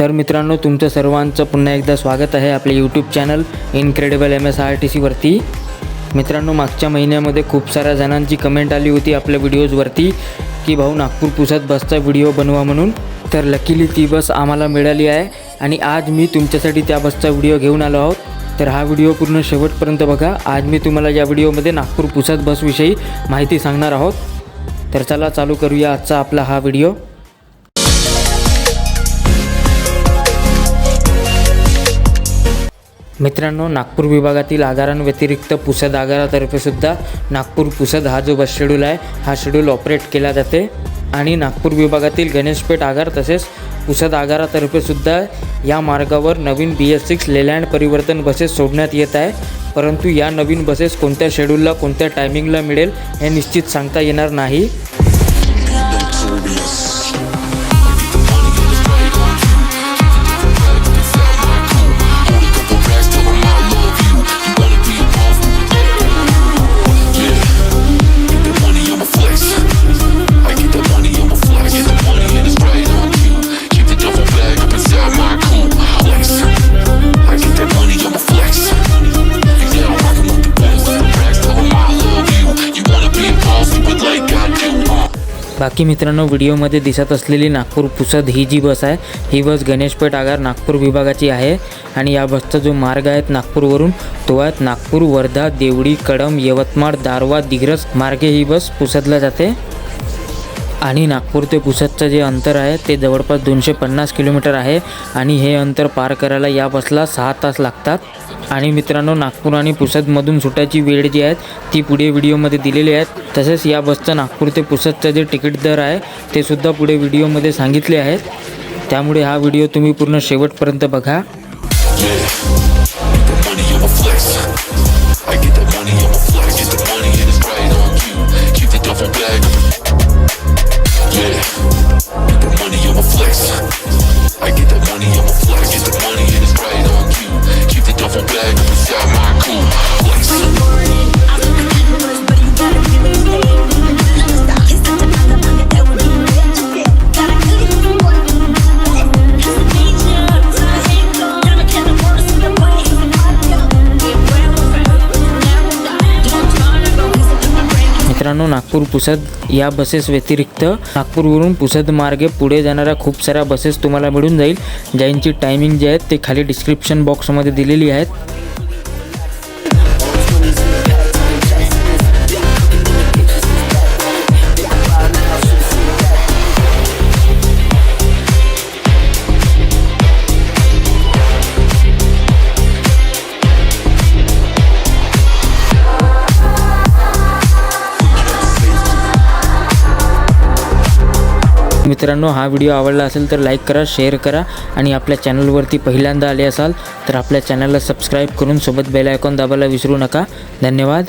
तर मित्रांनो तुमचं सर्वांचं पुन्हा एकदा स्वागत आहे आपल्या YouTube channel incredible M S R T सीवरती मित्रांनो मागच्या महिन्यामध्ये खूप साऱ्या जणांची कमेंट आली होती आपल्या व्हिडिओजवरती की भाऊ नागपूर पुसत बसचा व्हिडिओ बनवा म्हणून. तर लकीली ती बस आम्हाला मिळाली आहे आणि आज मी तुमच्यासाठी त्या बसचा व्हिडिओ घेऊन आलो आहोत. तर हा व्हिडिओ पूर्ण शेवटपर्यंत बघा. आज मी तुम्हाला या व्हिडिओमध्ये नागपूर पुसत बसविषयी माहिती सांगणार आहोत. तर चला चालू करूया आजचा आपला हा व्हिडिओ मित्रांनो नागपूर विभागातील आगारांव्यतिरिक्त पुसद आगारातर्फेसुद्धा नागपूर पुसद हा जो बस शेड्यूल आहे हा शेड्यूल ऑपरेट केला जाते. आणि नागपूर विभागातील गणेशपेठ आगार तसेच पुसद आगारातर्फेसुद्धा या मार्गावर नवीन बी एस सिक्स लेलँड परिवर्तन बसेस सोडण्यात येत आहे. परंतु या नवीन बसेस कोणत्या शेड्यूलला कोणत्या टायमिंगला मिळेल हे निश्चित सांगता येणार नाही. बाकी मित्रांनो व्हिडिओमध्ये दिसत असलेली नागपूर पुसद ही जी बस आहे ही बस गणेशपेठ आगार नागपूर विभागाची आहे आणि या बसचा जो मार्ग आहे नागपूरवरून तो आहे नागपूर वर्धा देवडी कडम यवतमाळ दारवा दिग्रस मार्गे ही बस पुसदला जाते. आणि नागपूर ते पुसदचं जे अंतर आहे ते जवळपास दोनशे पन्नास किलोमीटर आहे. आणि हे अंतर पार करायला या बसला सहा तास लागतात. आणि मित्रांनो नागपूर आणि पुसदमधून सुटायची वेळ जी आहे ती पुढे व्हिडिओमध्ये दिलेली आहे. तसेच या बसचं नागपूर ते पुसदचं जे तिकीट दर आहे ते सुद्धा पुढे व्हिडिओमध्ये सांगितले आहेत. त्यामुळे हा व्हिडिओ तुम्ही पूर्ण शेवटपर्यंत बघा. मित्रांनो नागपूर पुसद या बसेस व्यतिरिक्त नागपूरवरून पुसद मार्गे पुढे जाणाऱ्या खूप साऱ्या बसेस तुम्हाला मिळून जाईल. ज्यांची टायमिंग जे आहेत ते खाली डिस्क्रिप्शन बॉक्समध्ये दिलेली आहेत. मित्रांनो हा व्हिडिओ आवडला असेल तर लाईक करा शेअर करा आणि आपल्या चॅनलवरती पहिल्यांदा आले असाल तर आपल्या चॅनलला सबस्क्राईब करून सोबत बेल आयकॉन दाबायला विसरू नका. धन्यवाद.